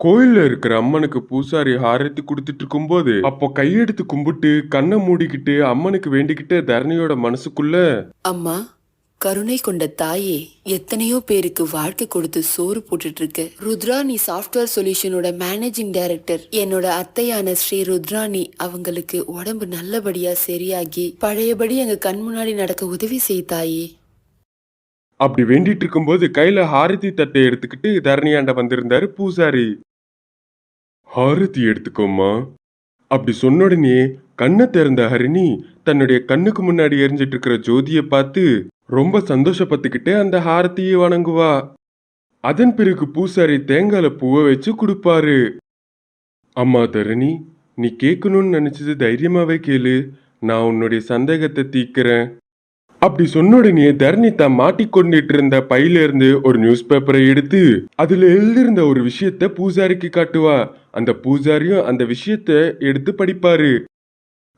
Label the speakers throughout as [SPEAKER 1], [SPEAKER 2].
[SPEAKER 1] கோயில்ல இருக்கிற அம்மனுக்கு பூசாரி ஹாரத்தி கொடுத்துட்டு இருக்கும்போது அப்போ கையெடுத்து கும்பிட்டு கண்ணை மூடிக்கிட்டு அம்மனுக்கு வேண்டிக்கிட்டு தரணியோட மனசுக்குள்ள
[SPEAKER 2] அம்மா கருணை கொண்ட தாயே எத்தனையோ பேருக்கு வாழ்க்கை கொடுத்து சோறு போட்டுட்டு இருக்க ருத்ராணி சாஃப்ட்வேர் சொல்யூஷனோட மேனேஜிங் டைரக்டர் என்னோட அத்தையான ஸ்ரீ ருத்ராணி அவங்களுக்கு உடம்பு நல்லபடியா சரியாகி பழையபடி எங்க கண் முன்னாடி நடக்க உதவி செய் தாயே.
[SPEAKER 1] அப்படி வேண்டிட்டு இருக்கும்போது கையில ஹாரதி தட்டை எடுத்துக்கிட்டு தரணியாண்ட வந்திருந்தாரு பூசாரி. ஹாரதி எடுத்துக்கோமா அப்படி சொன்ன உடனே கண்ணை திறந்த ஹரிணி தன்னுடைய கண்ணுக்கு முன்னாடி எரிஞ்சிட்டு இருக்கிற ஜோதியை பார்த்து ரொம்ப சந்தோஷப்பட்டுக்கிட்டே அந்த ஹாரத்தியை வணங்குவா. அதன் பிறகு பூசாரி தேங்கால பூவை வச்சு கொடுப்பாரு. அம்மா தரணி நீ கேட்கணும்னு நினைச்சது தைரியமாவே கேளு. நான் உன்னுடைய சந்தேகத்தை தீக்கிறேன் அப்படி சொன்ன உடனே தரணி தான் மாட்டிக்கொண்டுட்டு இருந்த பையில இருந்து ஒரு நியூஸ் பேப்பரை எடுத்து அதுல எழுதியிருந்த ஒரு விஷயத்த பூசாரிக்கு காட்டுவா. அந்த பூசாரியும் அந்த விஷயத்த எடுத்து படிப்பாரு.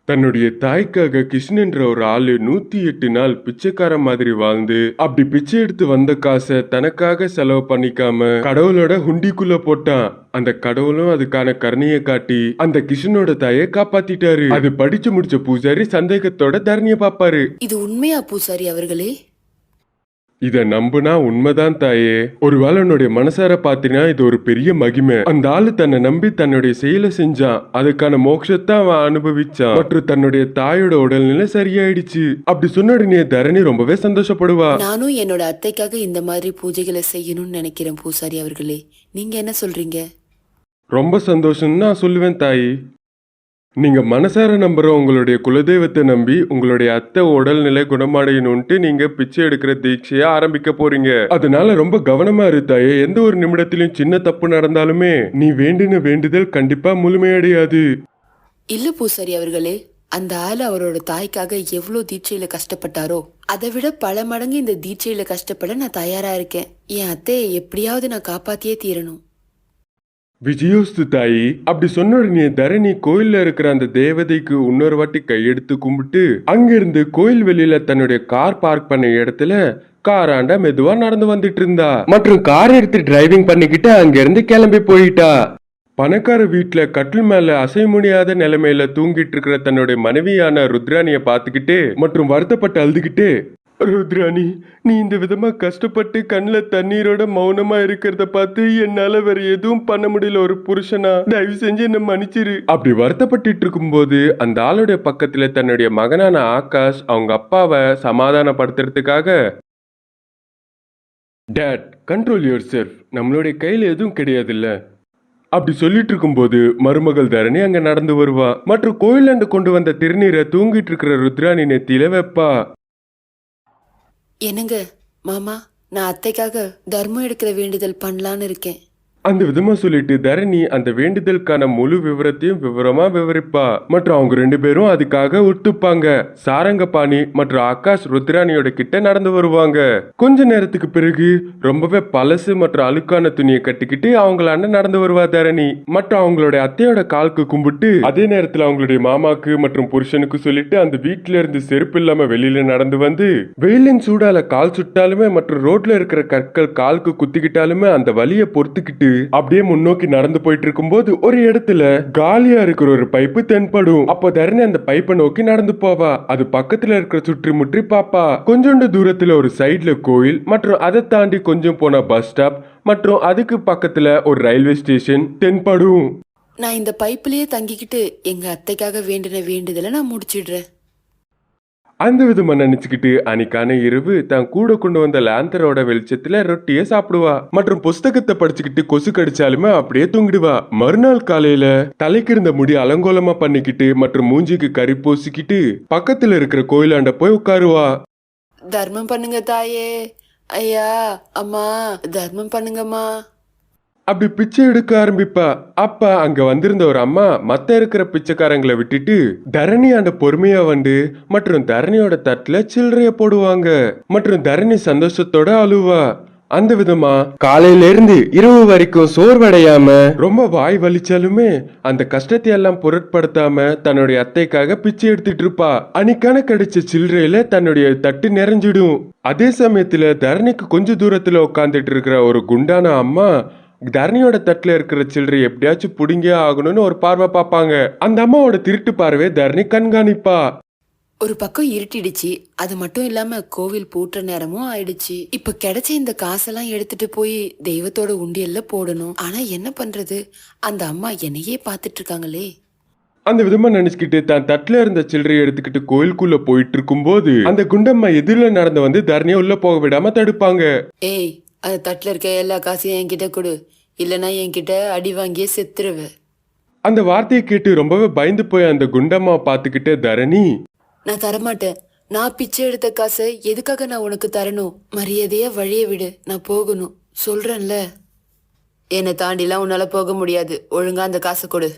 [SPEAKER 1] தன்னுடைய தாய்க்காக கிருஷ்ணன்ற ஒரு ஆளு நூத்தி எட்டு நாள் பிச்சைக்கார மாதிரி வாழ்ந்து அப்படி பிச்சை எடுத்து வந்த காசை தனக்காக செலவு பண்ணிக்காம கடவுளோட ஹுண்டிக்குள்ள போட்டான். அந்த கடவுளும் அதுக்கான கருணையை காட்டி அந்த கிருஷ்ணனோட தாயை காப்பாத்திட்டாரு. அது படிச்சு முடிச்ச பூஜாரி சந்தேகத்தோட தரணிய பாப்பாரு
[SPEAKER 2] இது உண்மையா பூசாரி அவர்களே?
[SPEAKER 1] இத நம்புனா உண்மைதான் தாயே. ஒருவேளை உன்னுடைய மனசார பாத்தினா இது ஒரு பெரிய மகிமை. அந்த ஆளு தன்னை நம்பி தன்னுடைய செயலை செஞ்சான் அதுக்கான மோட்சத்தை அவன் அனுபவிச்சான். மற்றும் தன்னுடைய தாயோட உடல்நிலை சரியாயிடுச்சு. அப்படி சொன்ன உடனே தரணி ரொம்பவே சந்தோஷப்படுவா.
[SPEAKER 2] நானும் என்னோட அத்தைக்காக இந்த மாதிரி பூஜைகளை செய்யணும்னு நினைக்கிறேன் பூசாரி அவர்களே. நீங்க என்ன சொல்றீங்க?
[SPEAKER 1] ரொம்ப சந்தோஷம்னு நான் சொல்லுவேன் தாயி. நீங்கள் மனசார நம்புகிற உங்களுடைய குலதெய்வத்தை நம்பி உங்களுடைய அத்தை உடல்நிலை குணமடையணும்ட்டு நீங்கள் பிச்சை எடுக்கிற தீட்சையை ஆரம்பிக்க போறீங்க. அதனால ரொம்ப கவனமா இரு எந்த ஒரு நிமிடத்திலையும் சின்ன தப்பு நடந்தாலுமே நீ வேண்டின வேண்டுதல் கண்டிப்பா முழுமையடையாது.
[SPEAKER 2] இல்ல பூசாரி அவர்களே அந்த ஆள் அவரோட தாய்க்காக எவ்வளோ தீட்சையில கஷ்டப்பட்டாரோ அதை விட பல மடங்கு இந்த தீட்சையில கஷ்டப்பட நான் தயாரா இருக்கேன். என் அத்தையை எப்படியாவது நான் காப்பாத்தியே தீரணும்.
[SPEAKER 1] விஜயோஸ்து தாயி அப்படி சொன்ன உடனே தரணி கோயில்ல இருக்கிற அந்த தேவதைக்கு இன்னொரு வாட்டி கையெடுத்து கும்பிட்டு அங்கிருந்து கோயில் வெளியில தன்னுடைய கார் பார்க் பண்ண இடத்துல காராண்ட மெதுவா நடந்து வந்துட்டு இருந்தா மற்றும் கார் எடுத்து டிரைவிங் பண்ணிக்கிட்டு அங்கிருந்து கிளம்பி போயிட்டா. பணக்கார வீட்டில் கட்டில் மேல அசைய முடியாத நிலைமையில தூங்கிட்டு இருக்கிற தன்னுடைய மனைவியான ருத்ராணிய பார்த்துக்கிட்டு மற்றும் வருத்தப்பட்டு அழுதுகிட்டு ருத்ராணி நீ இந்த விதமாக கஷ்டப்பட்டு கண்ணில் தண்ணீரோட மௌனமாக இருக்கிறத பார்த்து என்னால் வேற எதுவும் பண்ண முடியல ஒரு புருஷனா? தயவு செஞ்சு என்னை மன்னிச்சிரு. அப்படி வருத்தப்பட்டு இருக்கும்போது அந்த ஆளுடைய பக்கத்தில் தன்னுடைய மகனான ஆகாஷ் அவங்க அப்பாவை சமாதானப்படுத்துறதுக்காக டேட் கண்ட்ரோல் யுவர் செல்ஃப் நம்மளுடைய கையில் எதுவும் கிடையாதுல்ல. அப்படி சொல்லிட்டு இருக்கும்போது மருமகள் தரணி அங்க நடந்து வருவா. மற்றும் கோயிலாண்டு கொண்டு வந்த திருநீரை தூங்கிட்டு இருக்கிற ருத்ராணி நெத்தியில வைப்பா.
[SPEAKER 2] என்னங்க மாமா நான் அத்தைக்காக தர்மம் எடுக்கிற வேண்டுதல் பண்ணலான்னு இருக்கேன்.
[SPEAKER 1] அந்த விதமா சொல்லிட்டு தரணி அந்த வேண்டுதலுக்கான முழு விவரத்தையும் விவரமா விவரிப்பா. மற்றும் அவங்க ரெண்டு பேரும் அதுக்காக ஒத்துப்பாங்க. சாரங்கபாணி மற்றும் ஆகாஷ் ருத்ராணியோட கிட்ட நடந்து வருவாங்க. கொஞ்ச நேரத்துக்கு பிறகு ரொம்பவே பழசு மற்றும் அழுக்கான துணியை கட்டிக்கிட்டு அவங்கள அண்ணன் நடந்து வருவா தரணி. மற்றும் அவங்களோட அத்தையோட காலுக்கு கும்பிட்டு அதே நேரத்துல அவங்களுடைய மாமாக்கு மற்றும் புருஷனுக்கு சொல்லிட்டு அந்த வீட்டுல இருந்து செருப்பு இல்லாம வெளியில நடந்து வந்து வெயிலின் சூடால கால் சுட்டாலுமே மற்றும் ரோட்ல இருக்கிற கற்கள் காலுக்கு குத்திக்கிட்டாலுமே அந்த வலியை பொறுத்துக்கிட்டு அப்படியே முன்னோக்கி நடந்து போயிட்டு இருக்கும்போது ஒரு இடத்துல காலியா இருக்கிற ஒரு பைப்பு தென்படும். அப்போ தரணி அந்த பைப்பை நோக்கி நடந்து போவா. அது பக்கத்துல இருக்கிற சுற்றி முற்றி பாப்பா. கொஞ்சோண்டு தூரத்துல ஒரு சைட்ல கோயில் மற்றும் அதை தாண்டி கொஞ்சம் போன பஸ் ஸ்டாப் மற்றும் அதுக்கு பக்கத்துல ஒரு ரயில்வே ஸ்டேஷன் தென்படும்.
[SPEAKER 2] நான் இந்த பைப்பிலேயே தங்கிக்கிட்டு எங்க அத்தைக்காக வேண்டின வேண்டுதலை நான் முடிச்சிடுறேன்.
[SPEAKER 1] அந்த விதமா நினைச்சுக்கிட்டு அன்னைக்கான இரவு தான் கூட கொண்டு வந்த லாந்தரோட வெளிச்சத்துல ரொட்டியை சாப்பிடுவா. மற்றும் புஸ்தகத்தை படிச்சுக்கிட்டு கொசு கடிச்சாலுமே அப்படியே தூங்கிடுவா. மறுநாள் காலையில தலைக்கு இருந்த முடி அலங்கோலமா பண்ணிக்கிட்டு மற்றும் மூஞ்சிக்கு கறி பூசிக்கிட்டு பக்கத்துல இருக்கிற கோயிலாண்ட போய் உட்காருவா.
[SPEAKER 2] தர்மம் பண்ணுங்க தாயே. ஐயா அம்மா தர்மம் பண்ணுங்கம்மா.
[SPEAKER 1] அப்படி பிச்சை எடுக்க ஆரம்பிப்பா. அப்ப அங்க வந்திருந்த ஒரு அம்மா மத்த இருக்கிற பிச்சைக்காரங்களை விட்டுட்டு தரணி அந்த பொறுமையா வந்து மற்றும் தரணியோட தட்டுல சில்லறைய போடுவாங்க. மற்றும் தரணி சந்தோஷத்தோட அழுவா. அந்த விதமா காலையில இருந்து இரவு வரைக்கும் சோர்வடையாம ரொம்ப வாய் வலிச்சாலுமே அந்த கஷ்டத்தை எல்லாம் பொருட்படுத்தாம தன்னுடைய அத்தைக்காக பிச்சை எடுத்துட்டு இருப்பா. அன்னைக்கான கிடைச்ச சில்லறையில தன்னுடைய தட்டு நிறைஞ்சிடும். அதே சமயத்துல தரணிக்கு கொஞ்ச தூரத்துல உட்காந்துட்டு இருக்கிற ஒரு குண்டான அம்மா தரணியோட தட்டுல இருக்கிற சில்லறை எப்படியாச்சும் புடுங்கியே ஆகணும்னு ஒரு பார்வை பார்ப்பாங்க. அந்த அம்மாவோட திருட்டு பார்வை தரணி கண்காணிப்பா.
[SPEAKER 2] ஒரு பக்கம் இருட்டிடுச்சு. அது மட்டும் இல்லாம கோவில் பூட்டுற நேரமும் ஆயிடுச்சு. இப்ப கிடைச்ச இந்த காசெல்லாம் எடுத்துட்டு போய் தெய்வத்தோட உண்டியல்ல போடணும். ஆனா என்ன பண்றது? அந்த அம்மா என்னையே பார்த்துட்டு இருக்காங்களே.
[SPEAKER 1] அந்த விதமா நினைச்சுக்கிட்டு தான் தட்டுல இருந்த சில்லறையை எடுத்துக்கிட்டு கோயிலுக்குள்ள போயிட்டு இருக்கும்போது அந்த குண்டம்மா எதிரில நடந்து வந்து தரணியை உள்ள போக விடாம தடுப்பாங்க.
[SPEAKER 2] ஏய் அந்த தட்டுல இருக்க எல்லா காசையும் என்கிட்ட கொடு. இல்லனா என்கிட்ட அடி வாங்கியே செத்துருவ.
[SPEAKER 1] அந்த வார்த்தையை கேட்டு ரொம்பவே பயந்து போய் அந்த குண்டம்மா பார்த்துக்கிட்டே தரணி.
[SPEAKER 2] நான் தரமாட்டேன். நான் பிச்சை எடுத்த காசை எதுக்காக நான் உனக்கு தரணும்? மரியாதையா வழிய விடு. நான் போகணும். சொல்றேன்ல. என்னை தாண்டிலாம் உன்னால போக முடியாது. ஒழுங்கா அந்த காசை கொடு.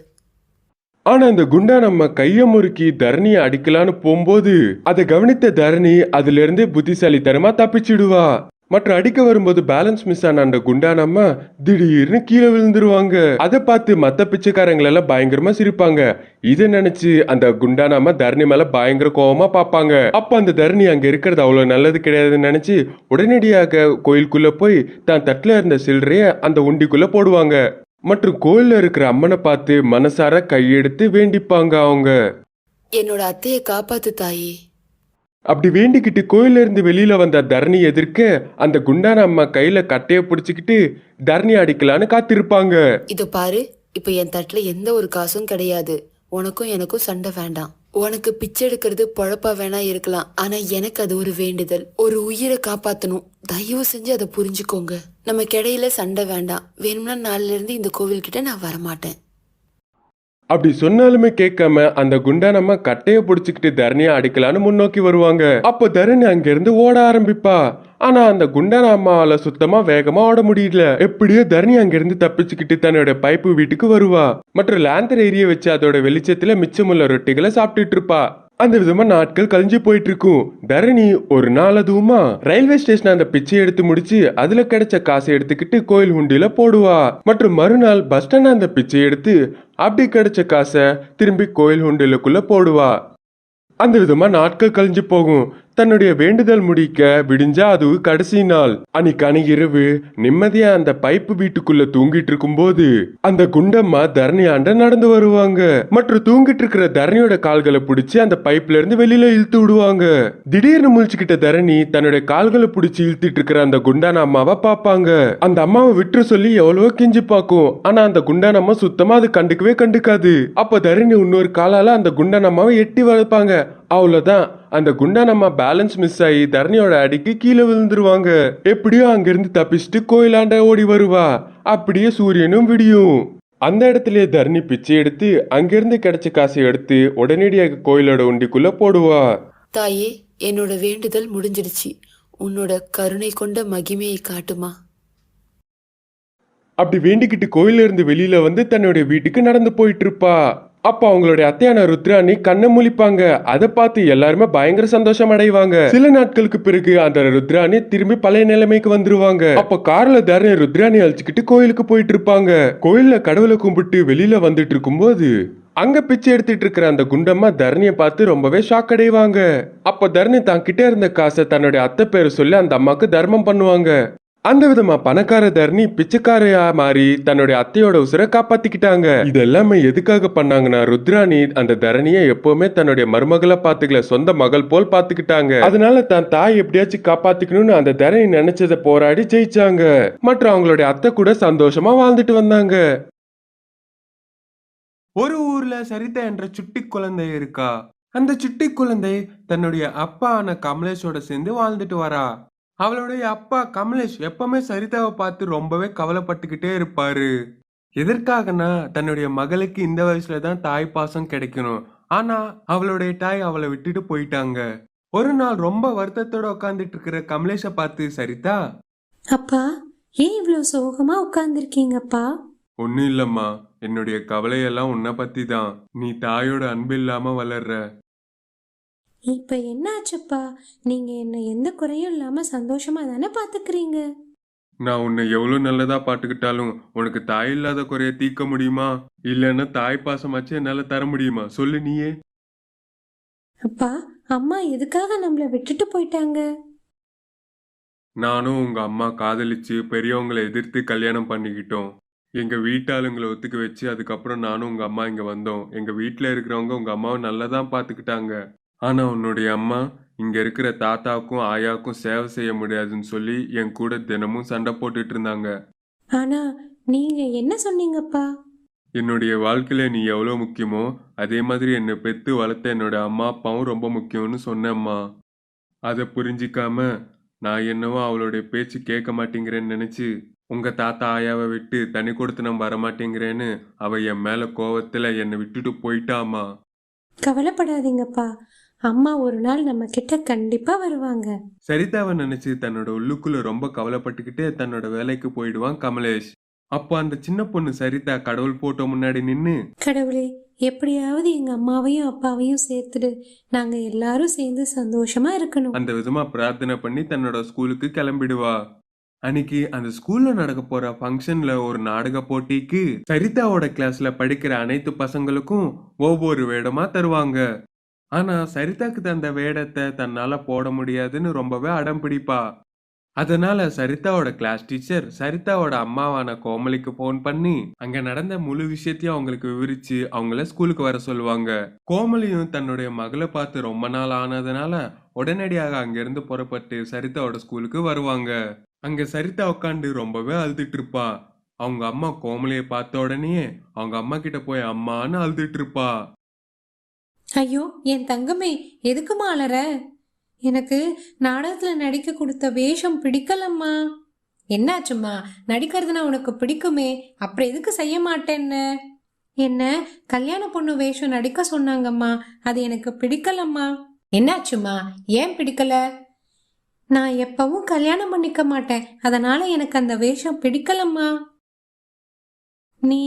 [SPEAKER 1] ஆனா அந்த குண்டா நம்ம கைய முறுக்கி தரணியை அடிக்கலான்னு போகும்போது அதை கவனித்த தரணி அதுல இருந்தே புத்திசாலித்தனமா தப்பிச்சிடுவா. மற்ற அடிக்க வரும்போது பேலன்ஸ் மிஸ் ஆன அந்த குண்டானம்ம திடீர்னு கீழே விழுந்துருவாங்க. அதை பார்த்து மற்ற பிச்சைக்காரங்களெல்லாம் பயங்கரமா சிரிப்பாங்க. இதை நினைச்சு அந்த குண்டானாம தரணி மேல பயங்கர கோபமா பார்ப்பாங்க. அப்ப அந்த தரணி அங்க இருக்கிறது அவ்வளவு நல்லது கிடையாதுன்னு நினைச்சு உடனடியாக கோயிலுக்குள்ள போய் தான் தட்டுல இருந்த சில்லறைய அந்த உண்டிக்குள்ள போடுவாங்க. மற்றும் கோயில்ல இருக்கிற அம்மனை பார்த்து மனசார கையெடுத்து வேண்டிப்பாங்க அவங்க.
[SPEAKER 2] என்னோட அத்தையை காப்பாத்து தாயே.
[SPEAKER 1] அப்படி வேண்டிக்கிட்டு கோயில்ல இருந்து வெளியில வந்த தரணி எதிர்க்க அந்த குண்டான அம்மா கையில கட்டைய பிடிச்சிக்கிட்டு தரணி அடிக்கலான்னு காத்திருப்பாங்க.
[SPEAKER 2] இதோ பாரு இப்ப என் தட்டுல எந்த ஒரு காசும் கிடையாது. உனக்கும் எனக்கும் சண்டை வேண்டாம். உனக்கு பிச்சை எடுக்கிறது பொழப்பா வேணா இருக்கலாம். ஆனா எனக்கு அது ஒரு வேண்டுதல். ஒரு உயிரை காப்பாத்தணும். தயவு செஞ்சு அதை புரிஞ்சுக்கோங்க. நம்ம கிடையில சண்டை வேண்டாம். வேணும்னா நாளில இருந்து இந்த கோவில்கிட்ட நான் வரமாட்டேன்.
[SPEAKER 1] அப்படி சொன்னாலுமே கேட்காம அந்த குண்டானம்மா கட்டைய பிடிச்சிக்கிட்டு தரணியை அடிக்கலான்னு முன்னோக்கி வருவாங்க. அப்போ தரணி அங்கிருந்து ஓட ஆரம்பிப்பா. ஆனா அந்த குண்டான அம்மாவால சுத்தமா வேகமா ஓட முடியல. எப்படியோ தரணி அங்கிருந்து தப்பிச்சுக்கிட்டு தன்னோட பைப்பு வீட்டுக்கு வருவா. மற்ற லேந்தர் ஏரிய வச்சு அதோட வெளிச்சத்துல மிச்சமுள்ள ரொட்டிகளை சாப்பிட்டுட்டு இருப்பா. அந்த விதமா நாட்கள் கழிஞ்சு போயிட்டு இருக்கும். தரணி ஒரு நாள் அதுவுமா? ரயில்வே ஸ்டேஷன் அந்த பிச்சை எடுத்து முடிச்சு அதுல கிடைச்ச காசை எடுத்துக்கிட்டு கோயில் உண்டியில போடுவா. மற்றும் மறுநாள் பஸ் ஸ்டாண்ட் அந்த பிச்சை எடுத்து அப்படி கிடைச்ச காசை திரும்பி கோயில் உண்டியலுக்குள்ள போடுவா. அந்த விதமா நாட்கள் கழிஞ்சு போகும். தன்னுடைய வேண்டுதல் முடிக்க விடிஞ்சா அது கடைசி நாள். அன்னைக்கான இரவு நிம்மதியா அந்த பைப்பு வீட்டுக்குள்ள தூங்கிட்டு இருக்கும்போது அந்த குண்டம்மா தரணி ஆண்ட நடந்து வருவாங்க. மற்றும் தூங்கிட்டு இருக்கிற தரணியோட கால்களை பிடிச்சி அந்த பைப்ல இருந்து வெளியில இழுத்து விடுவாங்க. திடீர்னு முழிச்சுக்கிட்ட தரணி தன்னுடைய கால்களை பிடிச்சி இழுத்துட்டு இருக்கிற அந்த குண்டான அம்மாவை பார்ப்பாங்க. அந்த அம்மாவை விட்டு சொல்லி எவ்வளவோ கிஞ்சி பார்க்கும். ஆனா அந்த குண்டான அம்மா சுத்தமா அது கண்டுக்கவே கண்டுக்காது. அப்ப தரணி இன்னொரு காலால அந்த குண்டான அம்மாவை எட்டி வளர்ப்பாங்க. அவ்வளவுதான். அந்த குண்டானம்மா பேலன்ஸ் மிஸ் ஆகி தரணியோட அடிக்கு கீழே விழுந்துருவாங்க. எப்படியோ அங்கிருந்து தப்பிச்சுட்டு கோயிலாண்ட ஓடி வருவா. அப்படியே சூரியனும் விடியும். அந்த இடத்துலயே தரணி பிச்சை எடுத்து அங்கிருந்து கிடைச்ச காசை எடுத்து உடனடியாக கோயிலோட உண்டிக்குள்ள போடுவா.
[SPEAKER 2] தாயே என்னோட வேண்டுதல் முடிஞ்சிடுச்சு. உன்னோட கருணை கொண்ட மகிமையை காட்டுமா?
[SPEAKER 1] அப்படி வேண்டிக்கிட்டு கோயில்ல இருந்து வெளியில வந்து தன்னுடைய வீட்டுக்கு நடந்து போயிட்டு இருப்பா. அப்போ அவங்களுடைய அத்தையான ருத்ராணி கண்ணை முழிப்பாங்க. அதை பார்த்து எல்லாருமே பயங்கர சந்தோஷம் அடைவாங்க. சில நாட்களுக்கு பிறகு அந்த ருத்ராணி திரும்பி பழைய நிலைமைக்கு வந்துருவாங்க. அப்ப கார்ல தரணி ருத்ராணி அழிச்சுக்கிட்டு கோயிலுக்கு போயிட்டு இருப்பாங்க கோயில்ல கடவுளை கும்பிட்டு வெளியில வந்துட்டு இருக்கும்போது அங்க பிச்சை எடுத்துட்டு இருக்கிற அந்த குண்டம்மா தரணியை பார்த்து ரொம்பவே ஷாக் அடைவாங்க. அப்ப தரணி தான் கிட்டே இருந்த காசை தன்னுடைய அத்தை பேரை சொல்லி அந்த அம்மாக்கு தர்மம் பண்ணுவாங்க. அந்த விதமா பணக்கார தரணி பிச்சைக்காரையா மாறி தன்னுடைய அத்தையோட உசுரை காப்பாத்திக்கிட்டாங்க. இது எல்லாமே எதுக்காக பண்ணாங்கன்னா ருத்ராணி அந்த தரணியை எப்பவுமே தன்னுடைய மருமகளை பாத்துக்கல சொந்த மகள் போல் பாத்துக்கிட்டாங்க அதனால தன் தாய் எப்படியாச்சும் காப்பாத்திக்கணும்னு அந்த தரணி நினைச்சதை போராடி ஜெயிச்சாங்க. மற்றும் அவங்களுடைய அத்தை கூட சந்தோஷமா வாழ்ந்துட்டு வந்தாங்க.
[SPEAKER 3] ஒரு ஊர்ல சரிதா என்ற சுட்டி குழந்தை இருக்கா? அந்த சுட்டி குழந்தை தன்னுடைய அப்பா ஆன கமலேஷோட சேர்ந்து வாழ்ந்துட்டு வரா. அவளுடைய அப்பா கமலேஷ் எப்பவுமே சரிதாவை பார்த்து ரொம்பவே கவலைப்பட்டுக்கிட்டே இருப்பாரு. எதற்காகனா தன்னுடைய மகளுக்கு இந்த வயசுல தான் தாய் பாசம் கிடைக்கணும். ஆனா அவளுடைய தாய் அவளை விட்டுட்டு போயிட்டாங்க. ஒரு நாள் ரொம்ப வருத்தத்தோட உட்காந்துட்டு இருக்கிற கமலேஷை பார்த்து சரிதா?
[SPEAKER 4] அப்பா ஏன் இவ்வளோ சோகமா உட்கார்ந்துருக்கீங்கப்பா?
[SPEAKER 3] ஒன்னும் இல்லம்மா. என்னுடைய கவலையெல்லாம் உன்னை பத்தி தான் நீ தாயோட அன்பு இல்லாம வளர்ற.
[SPEAKER 4] இப்ப என்னாச்சுப்பா? நீங்க என்ன எந்த குறையும் இல்லாம சந்தோஷமா தானே பாத்துக்கிறீங்க?
[SPEAKER 3] நான் உன்னை எவ்வளவு நல்லதா பாத்துக்கிட்டாலும் உனக்கு தாய் இல்லாத குறைய தீர்க்க முடியுமா? இல்லைன்னா தாய் பாசமாச்சு என்னால தர முடியுமா? சொல்லு நீயே.
[SPEAKER 4] அப்பா அம்மா எதுக்காக நம்மள விட்டுட்டு போயிட்டாங்க?
[SPEAKER 1] நானும் உங்க அம்மா காதலிச்சு பெரியவங்களை எதிர்த்து கல்யாணம் பண்ணிக்கிட்டோம். எங்க வீட்டாளுங்களை ஒத்துக்க வச்சு அதுக்கப்புறம் நானும் உங்க அம்மா இங்க வந்தோம். எங்க வீட்ல இருக்கிறவங்க உங்க அம்மாவை நல்லா தான் பாத்துக்கிட்டாங்க. ஆனா உன்னுடைய அம்மா இங்க இருக்கிற தாத்தாவுக்கும் ஆயாவுக்கும் சேவை செய்ய முடியாதுன்னு சொல்லி என் கூட தினமும் சண்டை போட்டுட்டு இருந்தாங்க.
[SPEAKER 4] ஆனா நீங்க என்ன சொன்னீங்கப்பா?
[SPEAKER 1] என்னுடைய வாழ்க்கையில நீ எவ்வளவு முக்கியமோ அதே மாதிரி என்னை பெத்து வளர்த்த என்னோட அம்மா அப்பாவும் ரொம்ப முக்கியம்னு சொன்னேம்மா. அதை புரிஞ்சிக்காம நான் என்னவோ அவளுடைய பேச்சு கேட்க மாட்டேங்கிறேன்னு நினைச்சு உங்க தாத்தா ஆயாவை விட்டு தனி கொடுத்து நான் வரமாட்டேங்கிறேன்னு அவ என் மேல கோவத்துல என்னை விட்டுட்டு போயிட்டாமா
[SPEAKER 4] கவலைப்படாதீங்கப்பா. அம்மா ஒரு நாள் நம்ம கிட்ட கண்டிப்பா வருவாங்க.
[SPEAKER 1] சரிதாவை நினைச்சு தன்னோட உள்ளுக்குள்ள ரொம்ப கவலைப்பட்டுக்கிட்டே தன்னோட வேலைக்கு போயிடுவான் கமலேஷ். அப்போ அந்த சின்ன பொண்ணு சரிதா கடவுள் போட்டோ முன்னாடி நின்னு
[SPEAKER 4] கடவுளே எப்படியாவது எங்க அம்மாவையும் அப்பாவையும் சேர்த்துடு. நாங்க எல்லாரும் சேர்ந்து சந்தோஷமா இருக்கணும்.
[SPEAKER 1] அந்த விதமா பிரார்த்தனை பண்ணி தன்னோட ஸ்கூலுக்கு கிளம்பிடுவா. அன்னைக்கு அந்த ஸ்கூல்ல நடக்க போற ஃபங்க்ஷன்ல ஒரு நாடக போட்டிக்கு சரிதாவோட கிளாஸ்ல படிக்கிற அனைத்து பசங்களுக்கும் ஒவ்வொரு வேடமா தருவாங்க. ஆனா சரிதாக்கு தந்த வேடத்தை தன்னால போட முடியாதுன்னு ரொம்பவே அடம் பிடிப்பா. அதனால சரிதாவோட கிளாஸ் டீச்சர் சரிதாவோட அம்மாவான கோமலிக்கு ஃபோன் பண்ணி அங்க நடந்த முழு விஷயத்தையும் அவங்களுக்கு விவரிச்சு அவங்கள ஸ்கூலுக்கு வர சொல்லுவாங்க. கோமலியும் தன்னுடைய மகளை பார்த்து ரொம்ப நாள் ஆனதுனால உடனடியாக அங்கிருந்து புறப்பட்டு சரிதாவோட ஸ்கூலுக்கு வருவாங்க. அங்க சரிதா உட்காந்து ரொம்பவே அழுதுட்டு இருப்பா. அவங்க அம்மா கோமலியை பார்த்த உடனே அவங்க அம்மா கிட்ட போய் அம்மான்னு அழுதுட்டு இருப்பா.
[SPEAKER 4] ஐயோ என் தங்கமே எதுக்குமா அலற? எனக்கு நாடகத்துல நடிக்க கொடுத்த வேஷம் பிடிக்கலம்மா. என்னாச்சும்மா? நடிக்கிறதுனா உனக்கு பிடிக்குமே அப்புறம் எதுக்கு செய்ய மாட்டேன்னு? என்ன கல்யாண பொண்ணு வேஷம் நடிக்க சொன்னாங்கம்மா அது எனக்கு பிடிக்கலம்மா. என்னாச்சும்மா? ஏன் பிடிக்கல? நான் எப்பவும் கல்யாணம் பண்ணிக்க மாட்டேன் அதனால எனக்கு அந்த வேஷம் பிடிக்கலம்மா. நீ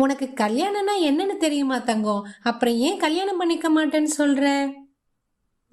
[SPEAKER 4] உனக்கு கல்யாணம்னா என்னன்னு தெரியுமா தங்கம்? அப்புறம் ஏன் கல்யாணம் பண்ணிக்க மாட்டேன்னு சொல்ற?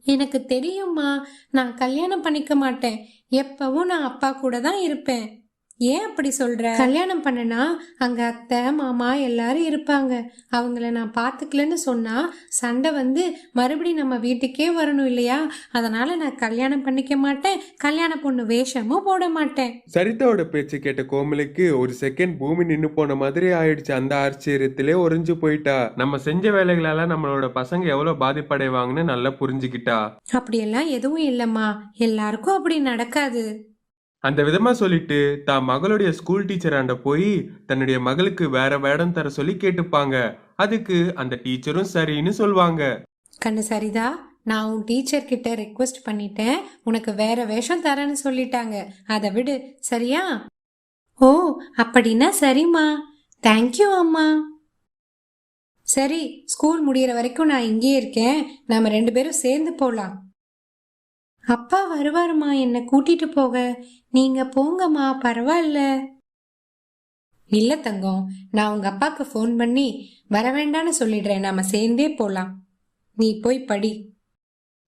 [SPEAKER 4] எனக்கு தெரியும்மா நான் கல்யாணம் பண்ணிக்க மாட்டேன். எப்பவும் நான் அப்பா கூட தான் இருப்பேன். ஏன் அப்படி சொல்ற? கல்யாணம் பண்ணனா அங்க அத்தை மாமா எல்லாரும் இருப்பாங்க. அவங்கள நான் பார்த்துக்கலன்னு சொன்னா சண்டை வந்து மறுபடியும் நம்ம வீட்டுக்கே வரணும் இல்லையா? அதனால நான் கல்யாணம் பண்ணிக்க மாட்டேன். கல்யாண பொண்ணு வேஷமும் போட மாட்டேன்.
[SPEAKER 1] சரிதாவோட பேச்சு கேட்ட கோமலிக்கு ஒரு செகண்ட் பூமி நின்னு போன மாதிரி ஆயிடுச்சு. அந்த ஆச்சரியத்திலே உறைஞ்சு போயிட்டா. நம்ம செஞ்ச வேலைகளால நம்மளோட பசங்க எவ்வளவு பாதிப்படைவாங்கன்னு நல்லா புரிஞ்சுக்கிட்டா?
[SPEAKER 4] அப்படியெல்லாம் எதுவும் இல்லைம்மா. எல்லாருக்கும் அப்படி நடக்காது.
[SPEAKER 1] அந்த விதமா சொல்லிட்டு தான் மகளுடைய ஸ்கூல் டீச்சராண்ட போய் தன்னுடைய மகளுக்கு வேற வேடம் தர சொல்லி கேட்டுப்பாங்க. அதுக்கு அந்த டீச்சரும் சரின்னு சொல்லுவாங்க
[SPEAKER 4] கண்ணு சரிதா நான் உன் டீச்சர் கிட்ட ரெக்வஸ்ட் பண்ணிட்டேன். உனக்கு வேற வேஷம் தரேன்னு சொல்லிட்டாங்க. அதை விடு. சரியா? ஓ அப்படின்னா சரிம்மா. தேங்க்யூ அம்மா. சரி ஸ்கூல் முடிகிற வரைக்கும் நான் இங்கேயே இருக்கேன். நாம ரெண்டு பேரும் சேர்ந்து போலாம். அப்பா வருவாருமா? என்னை கூட்டிட்டு போக. நீங்க போங்கம்மா பரவாயில்ல. இல்ல தங்கம் நான் உங்க அப்பாக்கு ஃபோன் பண்ணி வர வேண்டான்னு சொல்லிடுறேன். நாம சேர்ந்தே போலாம். நீ போய் படி.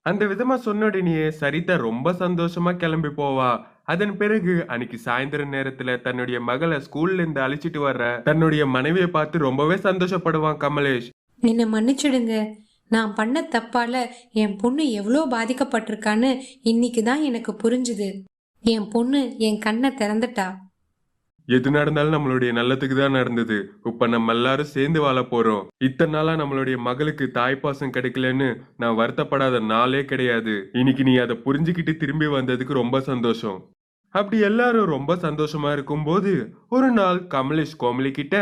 [SPEAKER 1] அந்த விதமா சொன்ன உடனேயே சரிதா ரொம்ப சந்தோஷமா கிளம்பி போவா. அதன் பிறகு அன்னைக்கு சாயந்தர நேரத்துல தன்னுடைய மகளை ஸ்கூல்ல இருந்து அழைச்சிட்டு வர்ற தன்னுடைய மனைவியை பார்த்து ரொம்பவே சந்தோஷப்படுவான் கமலேஷ்.
[SPEAKER 4] என்னை மன்னிச்சிடுங்க. நான் பண்ண தப்பால என் பொண்ணு எவ்வளோ பாதிக்கப்பட்டிருக்கான்னு இன்னைக்கு தான் எனக்கு புரிஞ்சுது. என் பொண்ணு என் கண்ணை திறந்துட்டா.
[SPEAKER 1] எது நடந்தாலும் நம்மளுடைய நல்லதுக்கு தான் நடந்தது. இப்ப நம்ம எல்லாரும் சேர்ந்து வாழ போறோம். இத்தனை நாளா நம்மளுடைய மகளுக்கு தாய்ப்பாசம் கிடைக்கலன்னு நான் வருத்தப்படாத நாளே கிடையாது. இன்னைக்கு நீ அதை புரிஞ்சுக்கிட்டு திரும்பி வந்ததுக்கு ரொம்ப சந்தோஷம். அப்படி எல்லாரும் ரொம்ப சந்தோஷமா இருக்கும்போது ஒரு நாள் கமலேஷ் கோமலி கிட்ட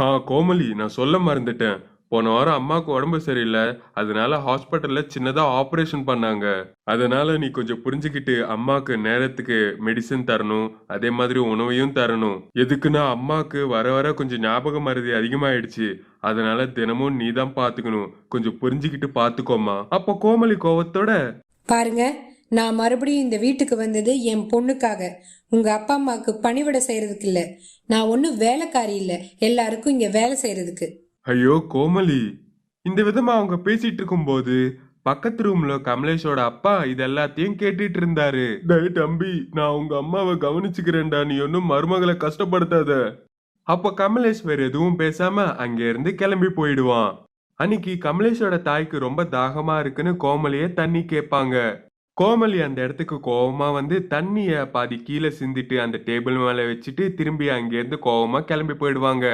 [SPEAKER 1] ஆ கோமலி நான் சொல்ல மறந்துட்டேன். போன வாரம் அம்மாவுக்கு உடம்பு சரியில்லை அதனால ஹாஸ்பிட்டல்ல சின்னதா ஆப்ரேஷன் பண்ணாங்க. அதனால நீ கொஞ்சம் புரிஞ்சுக்கிட்டு அம்மாவுக்கு நேரத்துக்கு மெடிசன் தரணும் அதே மாதிரி உணவையும் தரணும். எதுக்குன்னா அம்மாவுக்கு வர வர கொஞ்சம் ஞாபக மருதி அதிகமாயிடுச்சு. அதனால தினமும் நீ தான் பாத்துக்கணும். கொஞ்சம் புரிஞ்சுக்கிட்டு பாத்துக்கோமா அப்போ கோமலி கோவத்தோட
[SPEAKER 4] பாருங்க நான் மறுபடியும் இந்த வீட்டுக்கு வந்தது என் பொண்ணுக்காக. உங்க அப்பா அம்மாவுக்கு பணிவிட செய்யறதுக்கு இல்ல. நான் ஒன்றும் வேலைக்காரி இல்லை. எல்லாருக்கும் இங்க வேலை செய்யறதுக்கு.
[SPEAKER 1] ஐயோ கோமலி இந்த விதமா அவங்க பேசிட்டு இருக்கும்போது பக்கத்து ரூம்ல கமலேஷோட அப்பா இது எல்லாத்தையும் கேட்டுட்டு இருந்தாரு. டேய் தம்பி நான் உங்க அம்மாவை கவனிச்சுக்கிறேன்டா. நீ ஒன்னும் மருமகளை கஷ்டப்படுத்தாத. அப்ப கமலேஷ் வேற எதுவும் பேசாம அங்க இருந்து கிளம்பி போயிடுவான். அன்னைக்கு கமலேஷோட தாய்க்கு ரொம்ப தாகமா இருக்குன்னு கோமலிய தண்ணி கேட்பாங்க. கோமலி அந்த இடத்துக்கு கோவமா வந்து தண்ணிய பாதி கீழே சிந்திட்டு அந்த டேபிள் மேல வச்சுட்டு திரும்பி அங்கேருந்து கோவமா கிளம்பி போயிடுவாங்க.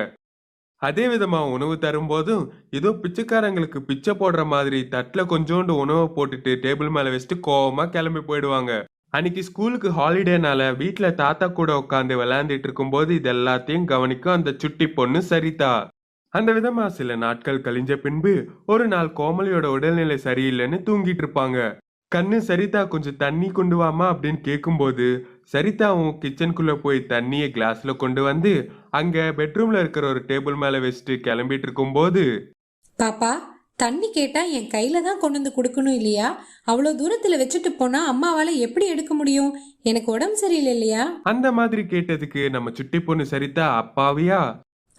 [SPEAKER 1] அதே விதமாக உணவு தரும்போதும் ஏதோ பிச்சைக்காரங்களுக்கு பிச்சை போடுற மாதிரி தட்டில் கொஞ்சோண்டு உணவை போட்டுட்டு டேபிள் மேலே வச்சுட்டு கோவமாக கிளம்பி போயிடுவாங்க. அன்னைக்கு ஸ்கூலுக்கு ஹாலிடேனால வீட்டில் தாத்தா கூட உட்காந்து விளையாண்டுட்டு இருக்கும்போது இது எல்லாத்தையும் கவனிக்கும் அந்த சுட்டி பொண்ணு சரிதா. அந்த விதமா சில நாட்கள் கழிஞ்ச பின்பு ஒரு நாள் கோமலியோட உடல்நிலை சரியில்லைன்னு தூங்கிட்டு இருப்பாங்க. கண்ணு சரிதா கொஞ்சம் தண்ணி கொண்டு வாமா அப்படின்னு கேட்கும்போது சரிதாவும் கிச்சனுக்குள்ள போய் தண்ணியை கிளாஸ்ல கொண்டு வந்து அங்க பெட்ரூம்ல இருக்கிற ஒரு டேபிள் மேல வச்சுட்டு கிளம்பிட்டு இருக்கும்போது
[SPEAKER 4] பாப்பா தண்ணி கேட்டா என் கையில தான் கொண்டு வந்து கொடுக்கணும் இல்லையா? அவ்வளோ தூரத்துல வச்சுட்டு போனா அம்மாவால எப்படி எடுக்க முடியும்? எனக்கு உடம்பு சரியில்லை இல்லையா?
[SPEAKER 1] அந்த மாதிரி கேட்டதுக்கு நம்ம சுட்டி பொண்ணு சரிதா அப்பாவியா?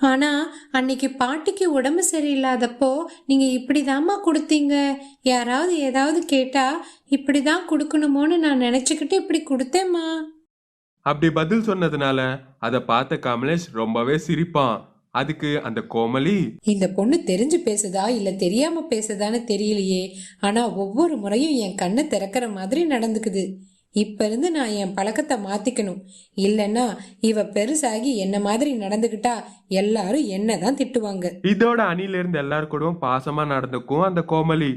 [SPEAKER 4] ஆனா அன்னைக்கு பாட்டிக்கு உடம்பு சரியில்லாதப்போ நீங்க இப்படிதாம்மா கொடுத்தீங்க? யாராவது ஏதாவது கேட்டா இப்படிதான் கொடுக்கணுமோன்னு நான் நினைச்சுக்கிட்டு இப்படி கொடுத்தேம்மா.
[SPEAKER 1] அப்படி பதில் சொன்னதுனால அதை பார்த்த கமலேஷ் ரொம்பவே சிரிப்பான். அதுக்கு அந்த கோமலி
[SPEAKER 4] இந்த பொண்ணு தெரிஞ்சு பேசுதா இல்ல தெரியாம பேசுதான்னு தெரியலையே. ஆனா ஒவ்வொரு முறையும் என் கண்ணை திறக்கிற மாதிரி நடந்துக்குது. இப்ப இருந்து நான் என் பழக்கத்தை மாத்திக்கணும். இல்லைன்னா இவ பெருசாகி என்ன மாதிரி நடந்துக்கிட்டா எல்லாரும் என்ன தான் திட்டுவாங்க.
[SPEAKER 1] இதோட அணில இருந்து எல்லாரு கூடவும் பாசமா நடந்துக்கும் அந்த கோமலி